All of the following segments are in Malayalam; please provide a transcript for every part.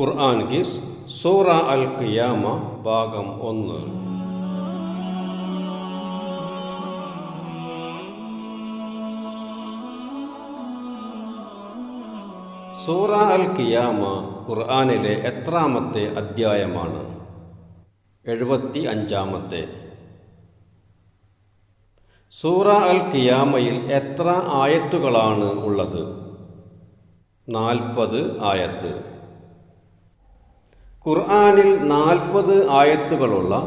ഖുർആൻ ഗിസ് സൂറ അൽ ഖിയാമ ഭാഗം ഒന്ന്. സൂറ അൽ ഖിയാമ ഖുർആാനിലെ എത്രാമത്തെ അധ്യായമാണ്? എഴുപത്തി അഞ്ചാമത്തെ സൂറ അൽ ഖിയാമയിൽ എത്ര ആയത്തുകളാണ് ഉള്ളത്? നാൽപ്പത് ആയത്ത്. ഖുർആനിൽ നാൽപ്പത് ആയത്തുകളുള്ള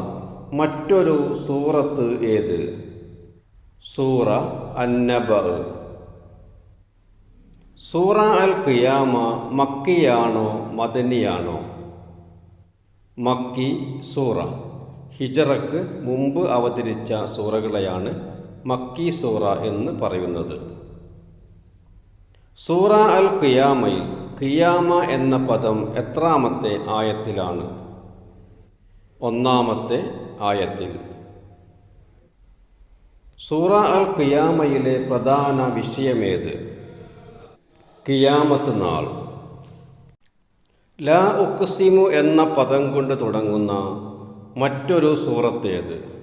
മറ്റൊരു സൂറത്ത് ഏത്? സൂറ അന്നബ സൂറ അൽ ഖിയാമ മക്കിയാണോ മദനിയാണോ? മക്കി സൂറ. ഹിജറക്ക് മുമ്പ് അവതരിച്ച സൂറകളെയാണ് മക്കി സൂറ എന്ന് പറയുന്നത്. സൂറ അൽ ഖിയാമയിൽ ഖിയാമ എന്ന പദം എത്രാമത്തെ ആയത്തിലാണ്? ഒന്നാമത്തെ ആയത്തിൽ. സൂറ അൽ ഖിയാമയിലെ പ്രധാന വിഷയമേത്? ഖിയാമത്ത് നാൾ. ലാ ഉക്സിമു എന്ന പദം കൊണ്ട് തുടങ്ങുന്ന മറ്റൊരു സൂറത്തേത്.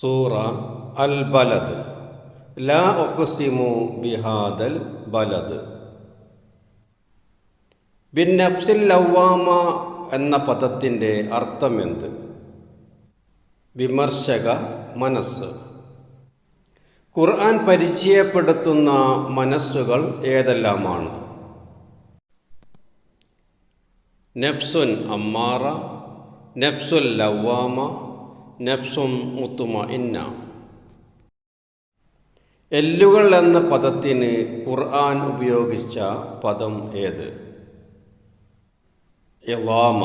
സൂറ അൽ ബലദ്. ലാ ഒക്കുസിമു ബിഹാദൽ ബലദ്. ബിൻ ലവ്വാമ എന്ന പദത്തിന്റെ അർത്ഥമെന്ത്? വിമർശക മനസ്സ്. ഖുർആൻ പരിചയപ്പെടുത്തുന്ന മനസ്സുകൾ ഏതെല്ലാമാണ്? നഫ്സുൻ അമ്മാറ നഫ്സുൽ ലവ്വാമ നഫ്സും മുത്തുമ ഇന്ന എല്ലുകൾ എന്ന പദത്തിന് ഖുർആൻ ഉപയോഗിച്ച പദം ഏത്? ഇളാമ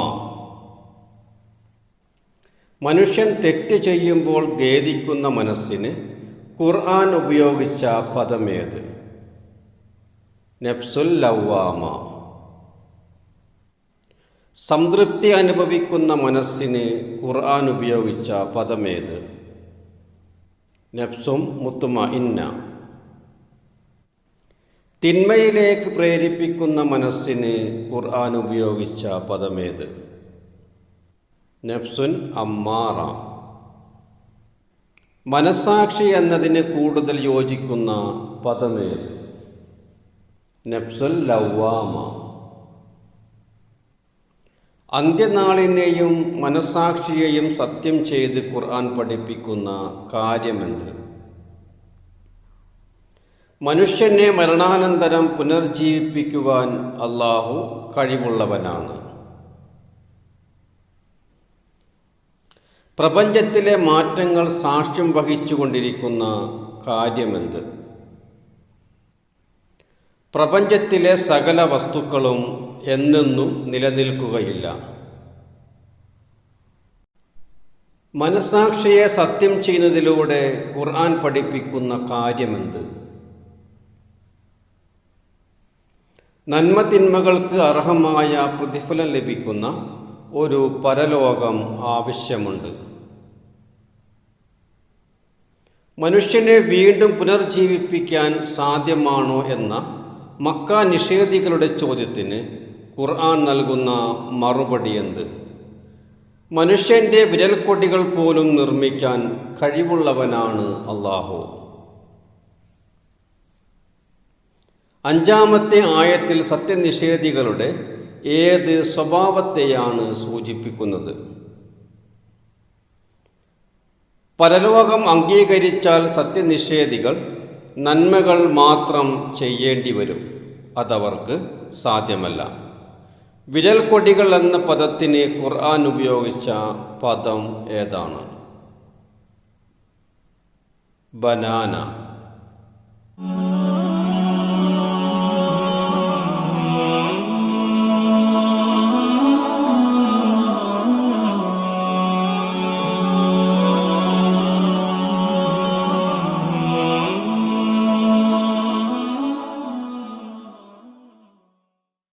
മനുഷ്യൻ തെറ്റ് ചെയ്യുമ്പോൾ ഖേദിക്കുന്ന മനസ്സിന് ഖുർആൻ ഉപയോഗിച്ച പദമേത് നെഫ്സുൽ ലവ്വാമ. സംതൃപ്തി അനുഭവിക്കുന്ന മനസ്സിന് ഖുർആൻ ഉപയോഗിച്ച പദമേത് നഫ്സും മുത്തുമ ഇന്ന തിന്മയിലേക്ക് പ്രേരിപ്പിക്കുന്ന മനസ്സിന് ഖുർആൻ ഉപയോഗിച്ച പദമേത്? നഫ്സുൻ അമ്മാറ. മനസാക്ഷി എന്നതിന് കൂടുതൽ യോജിക്കുന്ന പദമേത്? നഫ്സുൽ ലവ്വാമ. അന്ത്യനാളിനെയും മനസാക്ഷിയെയും സത്യം ചെയ്ത് ഖുർആൻ പഠിപ്പിക്കുന്ന കാര്യമെന്ത്? മനുഷ്യനെ മരണാനന്തരം പുനർജീവിപ്പിക്കുവാൻ അള്ളാഹു കഴിവുള്ളവനാണ്. പ്രപഞ്ചത്തിലെ മാറ്റങ്ങൾ സാക്ഷ്യം വഹിച്ചുകൊണ്ടിരിക്കുന്ന കാര്യമെന്ത്? പ്രപഞ്ചത്തിലെ സകല വസ്തുക്കളും എന്നെന്നും നിലനിൽക്കുകയില്ല. മനസാക്ഷിയെ സത്യം ചെയ്യുന്നതിലൂടെ ഖുർആൻ പഠിപ്പിക്കുന്ന കാര്യമെന്ത്? നന്മതിന്മകൾക്ക് അർഹമായ പ്രതിഫലം ലഭിക്കുന്ന ഒരു പരലോകം ആവശ്യമുണ്ട്. മനുഷ്യനെ വീണ്ടും പുനർജീവിപ്പിക്കാൻ സാധ്യമാണോ എന്ന മക്ക നിഷേധികളുടെ ചോദ്യത്തിന് ഖുർആൻ നൽകുന്ന മറുപടി എന്ത് മനുഷ്യന്റെ വിരൽക്കൊടികൾ പോലും നിർമ്മിക്കാൻ കഴിവുള്ളവനാണ് അള്ളാഹു അഞ്ചാമത്തെ ആയത്തിൽ സത്യനിഷേധികളുടെ ഏത് സ്വഭാവത്തെയാണ് സൂചിപ്പിക്കുന്നത്? പരലോകം അംഗീകരിച്ചാൽ സത്യനിഷേധികൾ നന്മകൾ മാത്രം ചെയ്യേണ്ടി വരും അതവർക്ക് സാധ്യമല്ല. വിരൽക്കൊടികൾ എന്ന പദത്തിന് ഖുർആൻ ഉപയോഗിച്ച പദം ഏതാണ്? ബനാന.